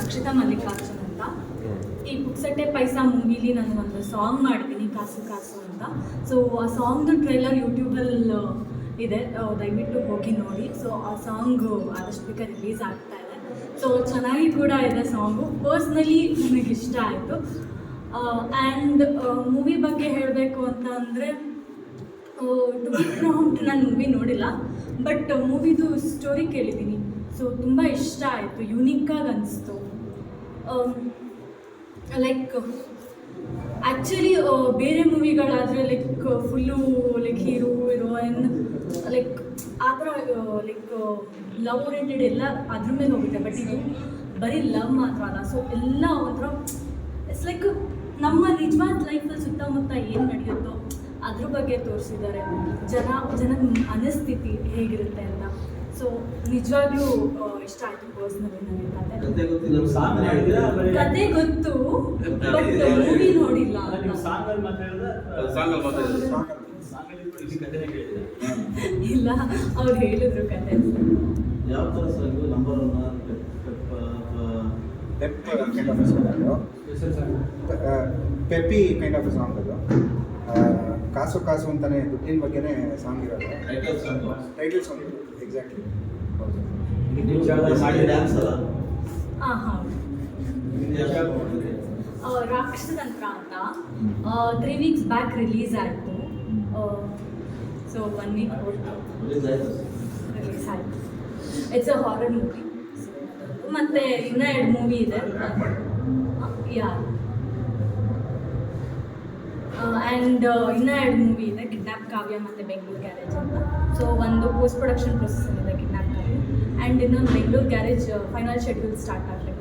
ರಕ್ಷಿತಾ ಮಲ್ಲಿಕಾರ್ಜುನ್ ಅಂತ. ಈ ಪುಕ್ಸಟ್ಟೆ ಪೈಸಾ ಮೂವಿಲಿ ನಾನು ಒಂದು ಸಾಂಗ್ ಮಾಡಿದ್ದೀನಿ ಕಾಸು ಕಾಸು ಅಂತ. ಸೊ ಆ ಸಾಂಗ್ದು ಟ್ರೈಲರ್ ಯೂಟ್ಯೂಬಲ್ಲಿ ಇದೆ. ದಯವಿಟ್ಟು ಹೋಗಿ ನೋಡಿ. ಸೊ ಆ ಸಾಂಗು ಆದಷ್ಟು ಬೇಗ ರಿಲೀಸ್ ಆಗ್ತಾ ಇದೆ. ಸೊ ಚೆನ್ನಾಗಿ ಕೂಡ ಇದೆ ಸಾಂಗು ಪರ್ಸ್ನಲಿ ನನಗೆ ಇಷ್ಟ ಆಯಿತು. ಆ್ಯಂಡ್ ಮೂವಿ ಬಗ್ಗೆ ಹೇಳಬೇಕು ಅಂತ ಅಂದರೆ ಟು ಬಿ ಪ್ರಾಂಪ್ಟ್ ನಾನು ಮೂವಿ ನೋಡಿಲ್ಲ. ಬಟ್ ಮೂವಿದು ಸ್ಟೋರಿ ಕೇಳಿದ್ದೀನಿ. ಸೊ ತುಂಬ ಇಷ್ಟ ಆಯಿತು ಯುನೀಕಾಗಿ ಅನಿಸ್ತು. ಲೈಕ್ ಆ್ಯಕ್ಚುಲಿ ಬೇರೆ ಮೂವಿಗಳಾದರೆ like full like hero heroine like ಆ ಥರ ಲೈಕ್ ಲವ್ ಓರಿಯೆಂಟೆಡ್ ಎಲ್ಲ ಅದ್ರ ಮೇಲೆ ಹೋಗುತ್ತೆ ಬಟ್ ಇದು ಬರೀ ಲವ್ ಮಾತ್ರ ಅಲ್ಲ. ಸೊ ಎಲ್ಲ ಒಂಥರ ಇಟ್ಸ್ ಲೈಕ್ ನಮ್ಮ ನಿಜವಾದ ಲೈಫಲ್ಲಿ ಸುತ್ತಮುತ್ತ ಏನು ನಡೆಯುತ್ತೋ ಅದ್ರ ಬಗ್ಗೆ ತೋರಿಸಿದ್ದಾರೆ. ಜನ ಜನದ ಮನಸ್ಥಿತಿ ಹೇಗಿರುತ್ತೆ ಅಂತ. ಸೊ ನಿಜವಾಗ್ಲೂ ಇಷ್ಟ ಆಯ್ತು ಪರ್ಸ್ನಲಿ ನನಗೆ ಕತೆ. ಗೊತ್ತು ಬಟ್ ಮೂವಿ ನೋಡಿಲ್ಲ ಇಲ್ಲಿ ಅವ್ರು ಹೇಳಿದ್ರು ಕತೆ. ಯಾವ ಥರ song number one pep kind of song ಅದು. ಪೆಪ್ಪಿ ಕೈಂಡ್ ಆಫ್ ಸಾಂಗ್ ಅದು. ಕಾಸು ಕಾಸು ಅಂತಾನೆ ದುಡ್ಡಿನ ಬಗ್ಗೆನೇ ಸಾಂಗ್ ಇರೋದು. Title song title song exactly Rakshasatantra ಅಂತ. ತ್ರೀ ವೀಕ್ಸ್ ಬ್ಯಾಕ್ ರಿಲೀಸ್ ಆಯಿತು. ಸೊ ಒನ್ ವೀಕ್ ರಿಲೀಸ್ ಆಯಿತು. ಇಟ್ಸ್ ಅ ಹಾರರ್ ಮೂವಿ ಮತ್ತು ಇನ್ನೂ ಎರಡು ಮೂವಿ ಇದೆ. ಯಾ ಆ್ಯಂಡ್ ಇನ್ನೂ ಎರಡು ಮೂವಿ ಇದೆ ಕಿಡ್ನಾಪ್ ಕಾವ್ಯ ಮತ್ತು ಬೆಂಗಳೂರು ಗ್ಯಾರೇಜ್ ಅಂತ. ಸೊ ಒಂದು ಪೋಸ್ಟ್ ಪ್ರೊಡಕ್ಷನ್ ಪ್ರೊಸೆಸ್ ಇದೆ ಕಿಡ್ನಾಪ್ ಕಾವ್ಯ ಆ್ಯಂಡ್ ಇನ್ನೊಂದು Bengaluru Garage final schedule start ಆಗಲಿ